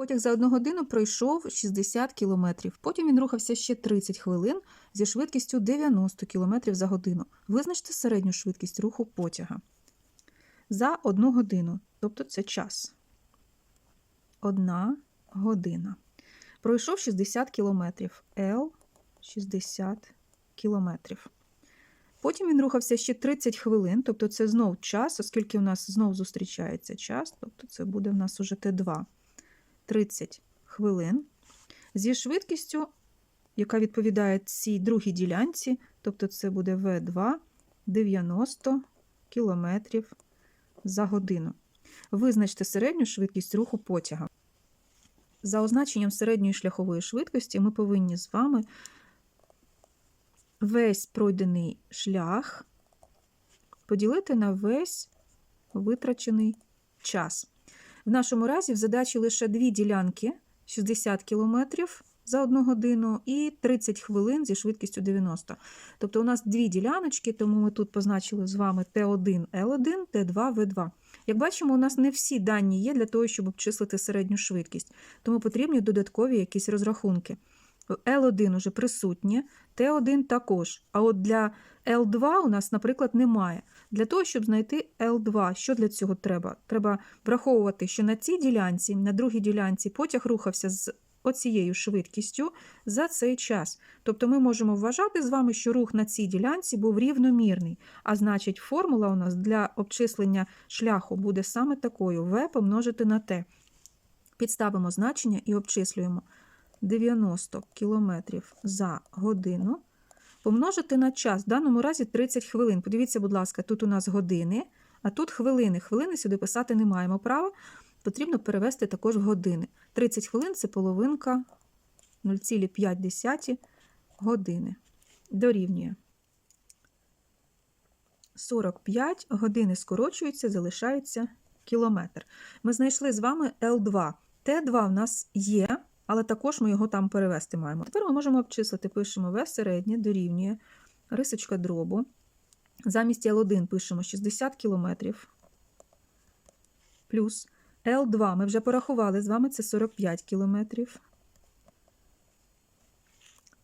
Потяг за одну годину пройшов 60 км. Потім він рухався ще 30 хвилин зі швидкістю 90 км за годину. Визначте середню швидкість руху потяга. За одну годину, тобто це час. Одна година. Пройшов 60 км. L 60 км. Потім він рухався ще 30 хвилин, тобто це знов час, оскільки у нас знов зустрічається час, тобто це буде в нас уже Т2. 30 хвилин зі швидкістю, яка відповідає цій другій ділянці, тобто це буде В2 90 км за годину. Визначте середню швидкість руху потяга. За означенням середньої шляхової швидкості ми повинні з вами весь пройдений шлях поділити на весь витрачений час. В нашому разі в задачі лише дві ділянки 60 км за одну годину і 30 хвилин зі швидкістю 90. Тобто у нас дві діляночки, тому ми тут позначили з вами Т1, Л1, Т2, В2. Як бачимо, у нас не всі дані є для того, щоб обчислити середню швидкість, тому потрібні додаткові якісь розрахунки. L1 уже присутнє, Т1 також. А от для L2 у нас, наприклад, немає. Для того, щоб знайти L2, що для цього треба? Треба враховувати, що на цій ділянці, на другій ділянці потяг рухався з оцією швидкістю за цей час. Тобто ми можемо вважати з вами, що рух на цій ділянці був рівномірний, а значить, формула у нас для обчислення шляху буде саме такою: V помножити на T. Підставимо значення і обчислюємо 90 км за годину. Помножити на час, в даному разі 30 хвилин. Подивіться, будь ласка, тут у нас години, а тут хвилини. Хвилини сюди писати не маємо права. Потрібно перевести також в години. 30 хвилин це половинка 0,5 години. Дорівнює. 45 години скорочуються, залишається кілометр. Ми знайшли з вами L2. Т2 в нас є, але також ми його там перевести маємо. Тепер ми можемо обчислити, пишемо В середнє дорівнює рисочка дробу. Замість L1 пишемо 60 км. Плюс L2 ми вже порахували з вами це 45 км.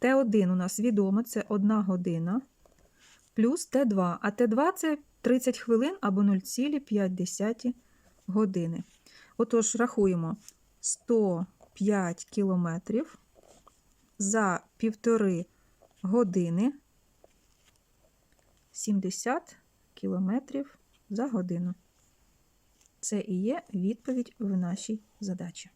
Т1 у нас відомо, це 1 година. Плюс Т2. А Т2 це 30 хвилин або 0,5 години. Отож, рахуємо 105 кілометрів за півтори години 70 кілометрів за годину. Це і є відповідь в нашій задачі.